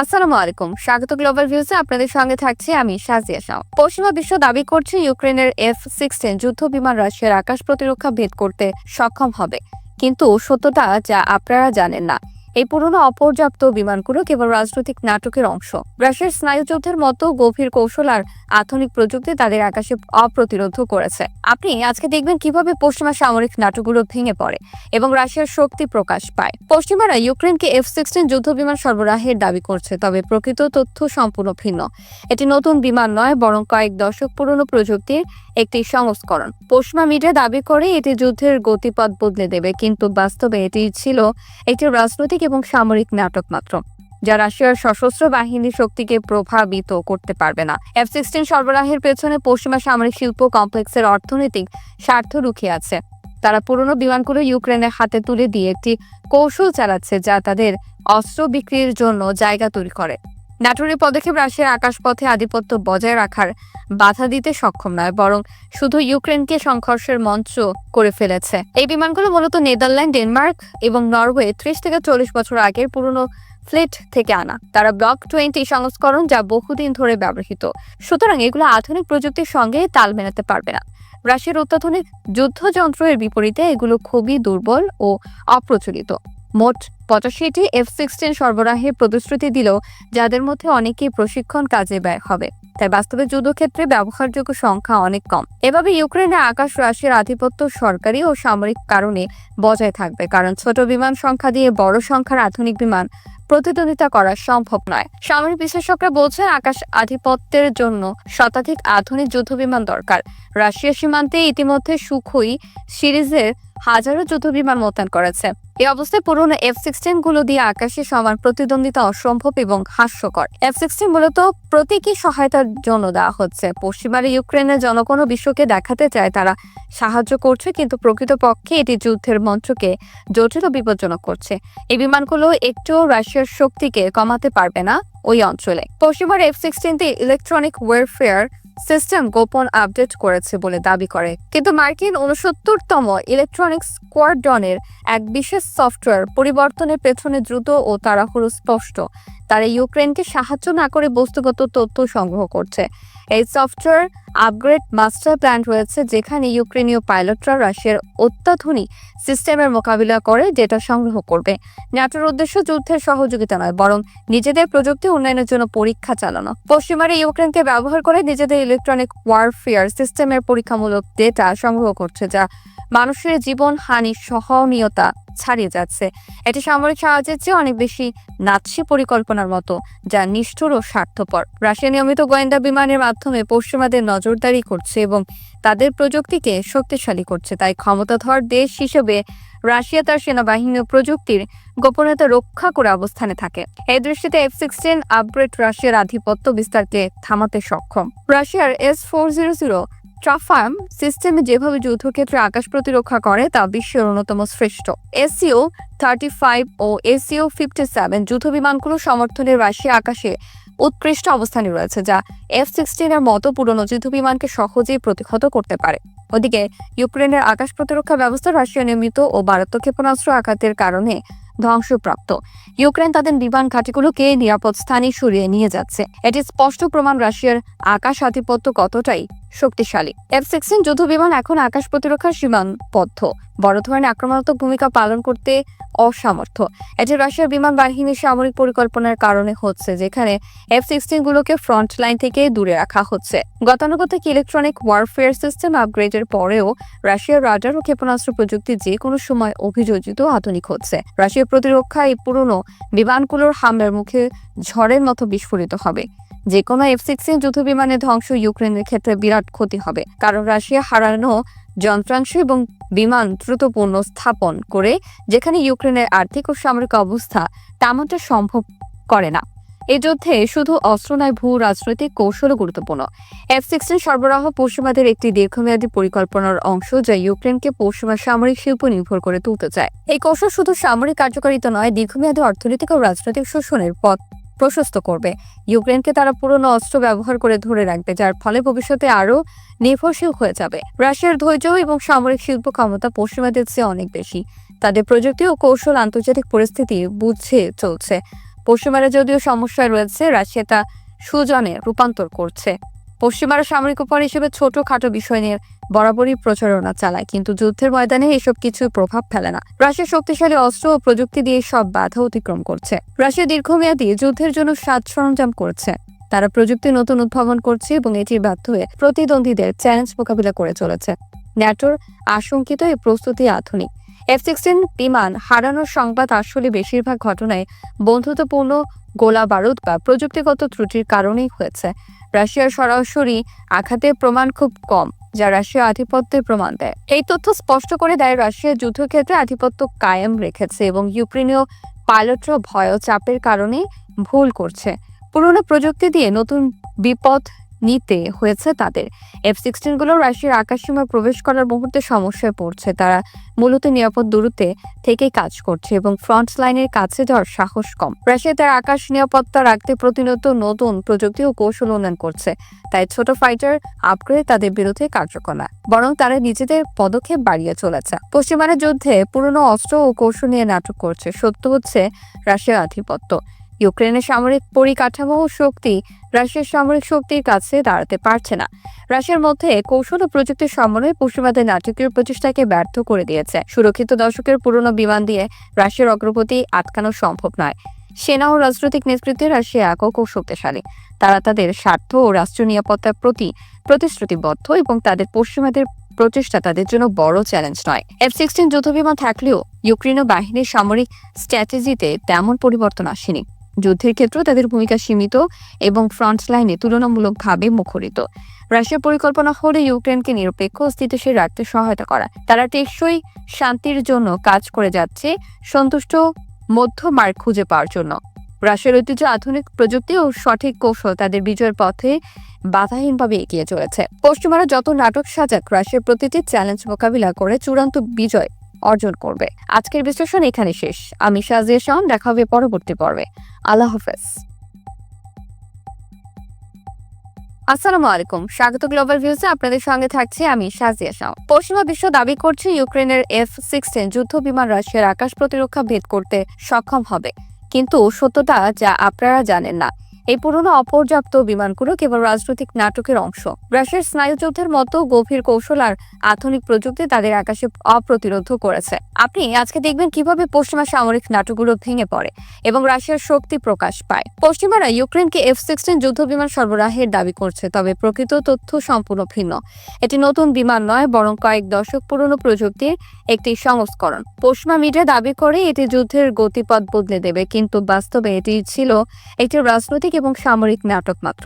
আসসালামু আলাইকুম। স্বাগত গ্লোবাল ভিউজে আপনাদের সঙ্গে থাকছি আমি সাজিয়া শাহ। পশ্চিমা বিশ্ব দাবি করছে ইউক্রেনের এফ সিক্সটিন যুদ্ধ বিমান রাশিয়ার আকাশ প্রতিরক্ষা ভেদ করতে সক্ষম হবে। কিন্তু সত্যতা যা আপনারা জানেন না। এই পুরনো অপর্যাপ্ত বিমানগুলো কেবল রাজনৈতিক নাটকের অংশ। রাশিয়ার স্নায়ুযুদ্ধের মতো গভীর কৌশল আর আধুনিক প্রযুক্তি তাদের আকাশে অপ্রতিরোধ করেছে। আপনি আজকে দেখবেন কীভাবে পশ্চিমা সামরিক নাটকগুলো ভেঙে পড়ে এবং রাশিয়ার শক্তি প্রকাশ পায়। পশ্চিমারা ইউক্রেনকে এফ সিক্সটিন যুদ্ধ বিমান সরবরাহের দাবি করছে, তবে প্রকৃত তথ্য সম্পূর্ণ ভিন্ন। এটি নতুন বিমান নয়, বরং কয়েক দশক পুরনো প্রযুক্তির একটি সংস্করণ। পশ্চিমা মিডিয়া দাবি করে এটি যুদ্ধের গতিপথ বদলে দেবে, কিন্তু বাস্তবে এটি ছিল একটি রাজনৈতিক এবং সামরিক নাটক মাত্র, যা রাশিয়ার সশস্ত্র বাহিনী শক্তিকে প্রভাবিত করতে পারবে না। এফ সিক্সটিন সরবরাহের পেছনে পশ্চিমা সামরিক শিল্প কমপ্লেক্সের অর্থনৈতিক স্বার্থ রুখে আছে। তারা পুরনো বিমানগুলো ইউক্রেনের হাতে তুলে দিয়ে একটি কৌশল চালাচ্ছে যা তাদের অস্ত্র বিক্রির জন্য জায়গা তৈরি করে। নাটোরের পদক্ষেপ রাশিয়ার আকাশপথে আধিপত্য বজায় রাখার বাধা দিতে সক্ষম নয়, বরং শুধু ইউক্রেনকে সংঘর্ষের মঞ্চ করে ফেলেছে। এই বিমানগুলো মূলত নেদারল্যান্ড, ডেনমার্ক এবং নরওয়ে ত্রিশ থেকে চল্লিশ বছর আগের পুরনো ফ্লিট থেকে আনা। তারা ব্লক টোয়েন্টি সংস্করণ যা বহুদিন ধরে ব্যবহৃত। সুতরাং এগুলো আধুনিক প্রযুক্তির সঙ্গে তাল মেলাতে পারবে না। রাশিয়ার অত্যাধুনিক যুদ্ধযন্ত্রের বিপরীতে এগুলো খুবই দুর্বল ও অপ্রচলিত। মোট পঁচাশিটি এফ সিক্সটিন সরবরাহে প্রতিশ্রুতি দিলেও যাদের মধ্যে অনেকেই প্রশিক্ষণ কাজে ব্যয় হবে। তাই বাস্তবে যুদ্ধক্ষেত্রে ব্যবহারযোগ্য সংখ্যা অনেক কম। এভাবে ইউক্রেনের আকাশ রাশিয়ার আধিপত্য সরকারি ও সামরিক কারণে বজায় থাকবে, কারণ ছোট বিমান সংখ্যা দিয়ে বড় সংখ্যার আধুনিক বিমান প্রতিদ্বন্দ্বিতা করা সম্ভব নয়। সামরিক বিশেষজ্ঞরা বলছেন, আকাশ আধিপত্যের জন্য শতাধিক আধুনিক যুদ্ধ বিমান দরকার। রাশিয়া সীমান্তে ইতিমধ্যে সুখই সিরিজের হাজারো যুদ্ধ বিমান মোতায়েন করেছে। এই অবস্থায় পুরনো এফ সিক্সটিনগুলো দিয়ে আকাশে সমান প্রতিদ্বন্দ্বিতা অসম্ভব এবং হাস্যকর। এফ সিক্সটিন মূলত প্রতীকী সহায়তার জন্য দেওয়া হচ্ছে। পশ্চিমারা ইউক্রেনের জনগণ বিশ্বকে দেখাতে চায় তারা সাহায্য করছে, কিন্তু প্রকৃতপক্ষে এটি যুদ্ধের মঞ্চকে জটিল বিপজ্জনক করছে। এই বিমানগুলো একটুও রাশিয়ার শক্তিকে কমাতে পারবে না ওই অঞ্চলে। পশ্চিমার এফ সিক্সটিনতে ইলেকট্রনিক ওয়ারফেয়ার সিস্টেম গোপন আপডেট করেছে বলে দাবি করে। কিন্তু মার্কিন উনসত্তরতম ইলেকট্রনিক্স স্কোয়াড্রনের এক বিশেষ সফটওয়্যার পরিবর্তনের পেছনে দ্রুত ও তাড়াহুড়ো স্পষ্ট। তারা ইউক্রেনকে সাহায্য না করে বস্তুগত তথ্য সংগ্রহ করছে। এই সফটওয়্যার আপগ্রেড মাস্টার প্ল্যান রয়েছে, যেখানে ইউক্রেনীয় পাইলটরা রাশিয়ার অত্যাধুনিক সিস্টেমের মোকাবিলা করে ডেটা সংগ্রহ করবে। ন্যাটোর উদ্দেশ্য যুদ্ধের সহযোগিতা নয়, বরং নিজেদের প্রযুক্তি উন্নয়নের জন্য পরীক্ষা চালানো। পশ্চিমারা ইউক্রেনকে ব্যবহার করে নিজেদের ইলেকট্রনিক ওয়ারফেয়ার সিস্টেমের পরীক্ষামূলক ডেটা সংগ্রহ করছে, যা মানুষের জীবন হানি সহনীয়তা ছাড়িয়ে যাচ্ছে। এটি সামরিক সাহায্যের চেয়ে অনেক বেশি নাৎসি পরিকল্পনার মতো, যা নিষ্ঠুর ও স্বার্থপর। রাশিয়া নিয়মিত গোয়েন্দা বিমানের মাধ্যমে পশ্চিমাদের নজরদারি করছে এবং তাদের প্রযুক্তিকে শক্তিশালী করছে। তাই ক্ষমতাধর দেশ হিসেবে রাশিয়া তার সেনাবাহিনী ও প্রযুক্তির গোপনীয়তা রক্ষা করে অবস্থানে থাকে। এই দৃষ্টিতে এফ সিক্সটিন আপগ্রেড রাশিয়ার আধিপত্য বিস্তারকে থামাতে সক্ষম। রাশিয়ার এস ফোর জিরো জিরো ট্রাফার্ম সিস্টেমে যেভাবে যুদ্ধক্ষেত্রে আকাশ প্রতিরক্ষা করে, তা বিশ্বের অন্যতম শ্রেষ্ঠ। এসিও থার্টি ফাইভ ও এসিও ফিফটি সেভেন যুদ্ধ বিমানগুলো সমর্থনে রাশিয়া আকাশে উৎকৃষ্ট অবস্থানে রয়েছে, যা এফ সিক্সটিনের মতো পুরনো যুদ্ধ বিমানকে সহজেই প্রতিহত করতে পারে। ওদিকে ইউক্রেনের আকাশ প্রতিরক্ষা ব্যবস্থা রাশিয়া নিয়মিত ও মারাত্মক ক্ষেপণাস্ত্র আঘাতের কারণে ধ্বংসপ্রাপ্ত। ইউক্রেন তাদের বিমান ঘাঁটিগুলোকে নিরাপদ স্থানে সরিয়ে নিয়ে যাচ্ছে। এটি স্পষ্ট প্রমাণ রাশিয়ার আকাশ আধিপত্য কতটাই শক্তিশালী। এফ সিক্সটিন যুদ্ধ বিমান এখন আকাশ প্রতিরক্ষার সীমাবদ্ধ। বড় ধরনের আক্রমণাত্মক ভূমিকা পালন করতে অসামর্থ্য এটি রাশিয়ার বিমান বাহিনীর সামরিক পরিকল্পনার কারণে হচ্ছে, যেখানে এফ সিক্সটিন গুলোকে ফ্রন্ট লাইন থেকে দূরে রাখা হচ্ছে। গতানুগতিক ইলেকট্রনিক ওয়ারফেয়ার সিস্টেম আপগ্রেডের পরেও রাশিয়ার রাডার ও ক্ষেপণাস্ত্র প্রযুক্তি যে কোনো সময় অভিযোজিত আধুনিক হচ্ছে। রাশিয়ার প্রতিরক্ষা এই পুরনো বিমানগুলোর হামলার মুখে ঝড়ের মতো বিস্ফোরিত হবে। যে কোনো এফ সিক্সটিন যুদ্ধ বিমানের ধ্বংস ইউক্রেনের ক্ষেত্রে বিরাট ক্ষতি হবে, কারণ রাশিয়া হারানো যন্ত্রাংশ এবং বিমান দ্রুত পুনঃ স্থাপন করে যেখানে ইউক্রেনের আর্থিক ও সামরিক অবস্থা তেমনটা সম্ভব করে না। এই যুদ্ধে শুধু অস্ত্র নয়, ভূ রাজনৈতিক কৌশলও গুরুত্বপূর্ণ। এফ সিক্সটিন সরবরাহ পশ্চিমাদের একটি দীর্ঘমেয়াদী পরিকল্পনার অংশ যা ইউক্রেনকে পশ্চিমা সামরিক শিল্প নির্ভর করে তুলতে চায়। এই কৌশল শুধু সামরিক কার্যকারিতা নয়, দীর্ঘমেয়াদী অর্থনৈতিক ও রাজনৈতিক শোষণের পথ প্রশস্ত করবে। ইউক্রেনকে তারা পুরনো অস্ত্র ব্যবহার করে ধরে রাখবে, যার ফলে ভবিষ্যতে আরও নির্ভরশীল হয়ে যাবে। রাশিয়ার ধৈর্য এবং সামরিক শিল্প ক্ষমতা পশ্চিমাদের চেয়ে অনেক বেশি। তাদের প্রযুক্তি ও কৌশল আন্তর্জাতিক পরিস্থিতি বুঝে চলছে। পশ্চিমারা যদিও সমস্যায় রয়েছে, রাশিয়া তা সুজনে রূপান্তর করছে। পশ্চিমারা সামরিক উপহার হিসেবে ছোটখাটো বিষয় নিয়ে বরাবরই প্রচারণা চালায়, কিন্তু যুদ্ধের ময়দানে এসব কিছু প্রভাব ফেলে না। রাশিয়া শক্তিশালী অস্ত্র ও প্রযুক্তি দিয়ে সব বাধা অতিক্রম করছে। রাশিয়া দীর্ঘমেয়াদী যুদ্ধের জন্য সাজ সরঞ্জাম করছে। তারা প্রযুক্তি নতুন উদ্ভাবন করছে এবং এটির বাধ্য হয়ে প্রতিদ্বন্দ্বীদের চ্যালেঞ্জ মোকাবিলা করে চলেছে। ন্যাটোর আশঙ্কিত এই প্রস্তুতি আধুনিক। এফ সিক্সটিন বিমান হারানোর সংবাদ আসলে বেশিরভাগ ঘটনায় বন্ধুত্বপূর্ণ গোলা বারুদ বা প্রযুক্তিগত ত্রুটির কারণেই হয়েছে। রাশিয়ার সরাসরি আঘাতের প্রমাণ খুব কম, যা রাশিয়া আধিপত্যের প্রমাণ দেয়। এই তথ্য স্পষ্ট করে দেয় রাশিয়া যুদ্ধক্ষেত্রে আধিপত্য কায়েম রেখেছে এবং ইউক্রেনীয় পাইলটরা ভয় চাপের কারণে ভুল করছে। পুরনো প্রযুক্তি দিয়ে নতুন বিপদ নিতে হয়েছে তাদের। এফ সিক্সটিনগুলো রাশিয়ার আকাশসীমায় প্রবেশ করার মুহূর্তে সমস্যায় পড়ছে। তারা মূলত নিরাপদ দূরত্বে থেকেই কাজ করছে এবং ফ্রন্ট লাইনের কাছে যাওয়ার সাহস কম। রাশিয়া তার আকাশ নিরাপত্তা রাখতে প্রতিনিয়ত নতুন প্রযুক্তি ও কৌশল উন্নয়ন করছে। তাই ছোট ফাইটার আপগ্রেড তাদের বিরুদ্ধে কার্যকর না বরং তারা নিজেদের পদক্ষেপ বাড়িয়ে চলেছে। পশ্চিমানের যুদ্ধে পুরনো অস্ত্র ও কৌশল নিয়ে নাটক করছে। সত্য হচ্ছে রাশিয়ার আধিপত্য। ইউক্রেনের সামরিক পরিকাঠামো ও শক্তি রাশিয়ার সামরিক শক্তির কাছে দাঁড়াতে পারছে না। রাশিয়ার মধ্যে কৌশল ও প্রযুক্তির সমন্বয়ে পশ্চিমাদের নাটকীয় প্রচেষ্টাকে ব্যর্থ করে দিয়েছে। সুরক্ষিত দশকের পুরনো বিমান দিয়ে রাশিয়ার অগ্রগতি আটকানো সম্ভব নয়। সেনা ও রাজনৈতিক নেতৃত্বে রাশিয়া একক ও শক্তিশালী। তারা তাদের স্বার্থ ও রাষ্ট্রীয় নিরাপত্তার প্রতি প্রতিশ্রুতিবদ্ধ এবং তাদের পশ্চিমাদের প্রচেষ্টা তাদের জন্য বড় চ্যালেঞ্জ নয়। এফ সিক্সটিন যুদ্ধবিমান থাকলেও ইউক্রেনীয় বাহিনীর সামরিক স্ট্র্যাটেজিতে তেমন পরিবর্তন আসেনি। যুদ্ধের ক্ষেত্রেও তাদের ভূমিকা সীমিত এবং ফ্রন্ট লাইনে তুলনামূলকভাবে মুখরিত। রাশিয়ার পরিকল্পনা হলে ইউক্রেনকে নিরপেক্ষ স্থিতিশীল রাখতে সহায়তা করা। তারা টেকসই শান্তির জন্য কাজ করে যাচ্ছে, সন্তুষ্ট মধ্য মার্গ খুঁজে পাওয়ার জন্য। রাশিয়ার ঐতিহ্য, আধুনিক প্রযুক্তি ও সঠিক কৌশল তাদের বিজয়ের পথে বাধাহীনভাবে এগিয়ে চলেছে। পশ্চিমারা যত নাটক সাজাক, রাশিয়ার প্রতিটি চ্যালেঞ্জ মোকাবিলা করে চূড়ান্ত বিজয় অর্জন করবে। আজকের বিশ্লেষণ এখানে শেষ। আমি সাজিয়া শাওন দেখা হবে পরবর্তী পর্বে। আল্লাহ হাফেজ। আসসালামু আলাইকুম। স্বাগত গ্লোবাল ভিউজে আপনাদের সঙ্গে থাকছি আমি সাজিয়া শাও পশ্চিমা বিশ্ব দাবি করছে ইউক্রেনের এফ সিক্সটিন যুদ্ধ বিমান রাশিয়ার আকাশ প্রতিরক্ষা ভেদ করতে সক্ষম হবে। কিন্তু সত্যটা যা আপনারা জানেন না। এই পুরনো অপর্যাপ্ত বিমানগুলো কেবল রাজনৈতিক নাটকের অংশ। রাশিয়ার স্নায়ুযুদ্ধের মতো গভীর কৌশল আর আধুনিক প্রযুক্তি তাদের আকাশে অপ্রতিরোধ করেছে। আপনি আজকে দেখবেন কীভাবে পশ্চিমা সামরিক নাটকগুলো ভেঙে পড়ে এবং রাশিয়ার শক্তি প্রকাশ পায়। পশ্চিমারা ইউক্রেনকে এফ সিক্সটিন যুদ্ধ বিমান সরবরাহের দাবি করছে, তবে প্রকৃত তথ্য সম্পূর্ণ ভিন্ন। এটি নতুন বিমান নয়, বরং কয়েক দশক পুরনো প্রযুক্তির একটি সংস্করণ। পশ্চিমা মিডিয়া দাবি করে এটি যুদ্ধের গতিপথ বদলে দেবে, কিন্তু বাস্তবে এটি ছিল একটি রাজনৈতিক এবং সামরিক নাটক মাত্র।